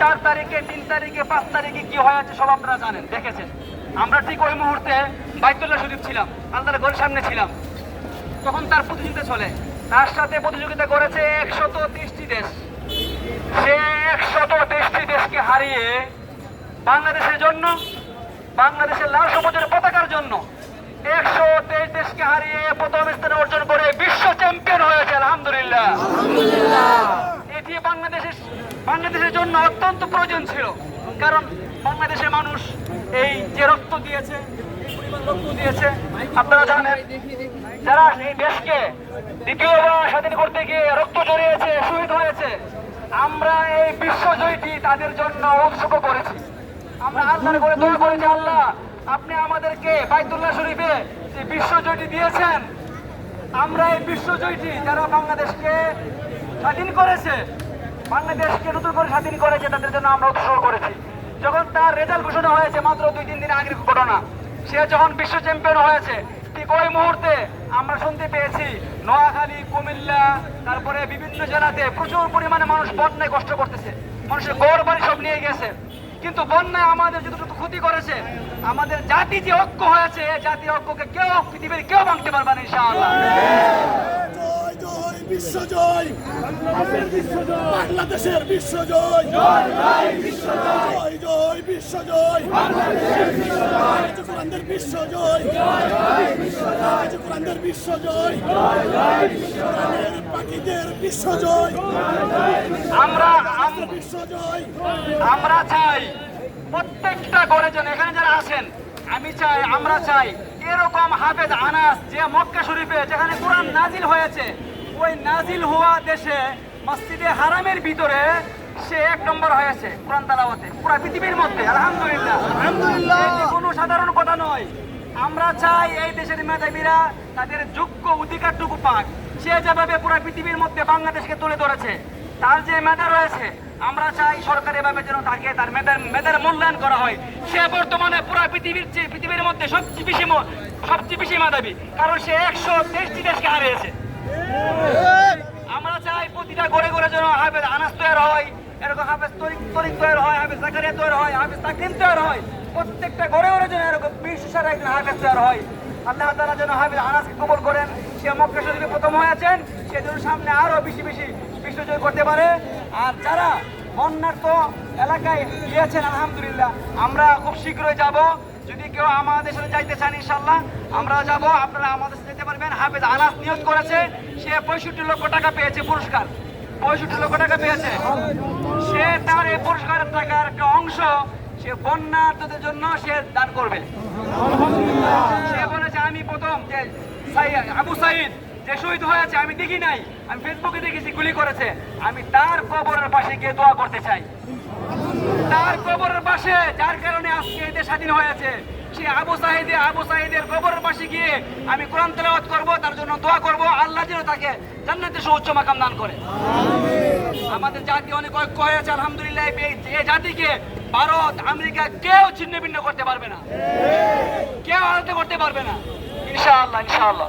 চার তারিখে, তিন তারিখে, পাঁচ তারিখে কি হয়েছে সব আপনারা জানেন, দেখেছেন। আমরা ঠিক ওই মুহূর্তে বাইতুল্লাহ শরীফ ছিলাম আল্লাহর ঘরের সামনে ছিলাম। তখন তার প্রতিযোগিতা চলে। তার সাথে প্রতিযোগিতা করেছে একশত তেইশটি দেশ। সে একশত তেইশটি দেশকে হারিয়ে বাংলাদেশের জন্য, বাংলাদেশের লাল সবুজের পতাকার জন্য একশো তেইশ দেশকে হারিয়ে প্রথম স্থান অর্জন করে বিশ্ব চ্যাম্পিয়ন হয়েছে আলহামদুলিল্লাহ এটি বাংলাদেশের জন্য অত্যন্ত প্রয়োজন ছিল, কারণ বাংলাদেশের মানুষ এই যে রক্ত দিয়েছে রক্ত দিয়েছে, আপনারা জানেন, যারা এই দেশকে স্বাধীন করতে গিয়ে রক্ত জড়িয়েছে শহীদ হয়েছে, আমরা এই তাদের জন্য করেছি। আমরা করে আপনি আমাদেরকে বাইতুল্লাহ শরীফে যে বিশ্বজয়টি দিয়েছেন, আমরা এই বিশ্বজয়টি যারা বাংলাদেশকে স্বাধীন করেছে বাংলাদেশকে নতুন করে স্বাধীন করেছে, তাদের জন্য আমরা উৎসর্গ করেছি। যখন তার রেজাল্ট ঘোষণা হয়েছে মাত্র দুই তিন দিন আগের ঘটনা, সে যখন বিশ্ব চ্যাম্পিয়ন হয়েছে, ঠিক ওই মুহূর্তে আমরা শুনতে পেয়েছি, নোয়াখালী, কুমিল্লা, তারপরে বিভিন্ন জেলাতে প্রচুর পরিমাণে মানুষ বন্যায় কষ্ট করতেছে, মানুষের গড় বাড়ি সব নিয়ে গেছে। কিন্তু বন্যায় আমাদের যতটুকু ক্ষতি করেছে, আমাদের জাতি যে ঐক্য হয়েছে, এই জাতি ঐক্যকে কেউ, পৃথিবীর কেউ ভাঙতে পারবে না, ইনশাআল্লাহ। বাংলাদেশের বিশ্ব জয় জয় জয় বিশ্ব জয় কোরআনদের বিশ্ব জয় কোরআনদের বিশ্ব জয় কোরআনের পাখিদের বিশ্ব আমরা আম- বিশ্ব আমরা চাই প্রত্যেকটা ঘরে যেন এখানে যারা আছেন আমি চাই আমরা চাই এরকম হাফেজ আনাস যে মক্কা শরীফে যেখানে কোরআন নাজিল হয়েছে ওই নাজিল হওয়া দেশে মসজিদে হারামের ভিতরে সে এক নম্বর হয়েছে কোরআন তালাওয়াতে পুরো পৃথিবীর মধ্যে আলহামদুলিল্লাহ। আলহামদুলিল্লাহ। কোনো সাধারণ কথা নয় আমরা চাই এই দেশের মেধাবীরা তাদের যোগ্য অধিকারটুকু পাক। সে যেভাবে পুরো পৃথিবীর মধ্যে বাংলাদেশকে তুলে ধরেছে তার যে মেধা রয়েছে আমরা চাই সরকার এভাবে যেন তাকে তার মেধার মেধার মূল্যায়ন করা হয়। সে বর্তমানে পুরো পৃথিবীর চেয়ে পৃথিবীর মধ্যে সবচেয়ে বেশি সবচেয়ে বেশি মেধাবী কারণ সে একশো তেইশটি দেশকে হারিয়েছে আমরা চাই প্রতিটা ঘরে ঘরে যেন হাফেজ আনাস তৈরি হয় এরকম হাফেজ তরিক তৈরি হয়, হাফেজ জাকারিয়া তৈরি হয়, হাফেজ তাকিম তৈরি হয়। প্রত্যেকটা ঘরে ঘরে যেন এরকম বিশেষের একজন হাফেজ তৈরি হয়। আল্লাহ তারা যেন হাফেজ আনাসকে কবল করেন। সে মক্কা শরীফে প্রথম হয়েছেন সে যেন সামনে আরও বেশি বেশি বিশ্বজয় করতে পারে। আর যারা বন্যার এলাকায় গিয়েছেন আলহামদুলিল্লাহ, আমরা খুব শীঘ্রই যাব। যদি কেউ আমাদের সাথে যাইতে চান ইনশাল্লাহ আমরা যাব। আপনারা আমাদের সাথে যেতে পারবেন। হাফেজ আনাস নিয়োগ করেছে, সে পঁয়ষট্টি লক্ষ টাকা পেয়েছে পুরস্কার। পঁয়ষট্টি লক্ষ টাকা পেয়েছে। সে তার এই পুরস্কারের টাকার একটা অংশ সে বন্যার্থদের জন্য সে দান করবে। সে বলেছে, আমি প্রথম যে আবু সাইদ যে শহীদ হয়েছে, আমি দেখি নাই। আমি ফেসবুকে দেখেছি, গুলি করেছে। আমি তার কবরের পাশে গিয়ে দোয়া করতে চাই। তার কবরের পাশে, যার কারণে আজকে এদের স্বাধীন হয়েছে, সে আবু সাহিদে আবু সাহিদের পাশে গিয়ে আমি কোরআন তেলাওয়াত করব তার জন্য দোয়া করব আল্লাহ যেন তাকে জান্নাতে সুউচ্চ মাকাম দান করে। আমাদের জাতি অনেক ঐক্য হয়েছে আলহামদুলিল্লাহ এই এই জাতিকে ভারত আমেরিকা কেউ ছিন্ন ভিন্ন করতে পারবে না। কেউ আলাদা করতে পারবে না। ইনশাআল্লাহ ইনশাআল্লাহ।